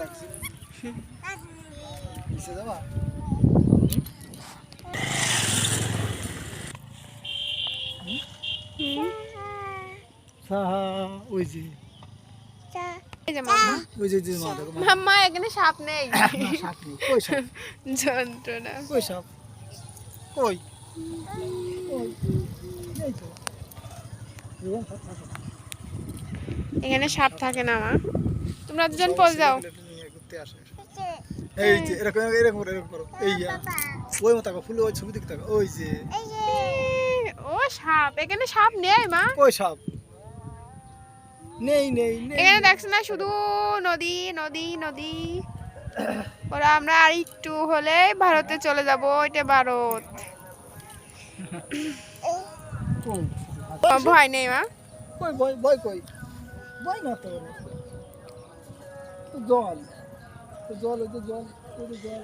রাখছি যাবা ওই যে মাম্মা এখানে সাপ নেই না, সাপ নেই। কই সাপ যন্ত্রণা কই সাপ কই কই এই তো এরকম সাপ থাকে না। এখানে সাপ থাকে না মা। তোমরা দুজন পল যাও ঘুরতে আসে। এই যে এরকম এরকম এরকম করো। এই ওই মতো ফুলে ওই ছবি দিকে তাকো ওই যে। ও সাপ এখানে সাপ নেই মা। কই সাপ? নেই নেই এখানে দেখছ না শুধু নদী নদী নদী। ওরা আমরা আর একটু হলে ভারতে চলে যাব এটা ভারত। ভয় নেই মা। কই বই বই কই? বই না তো। জল। তো জল ওই তো জল ওই তো জল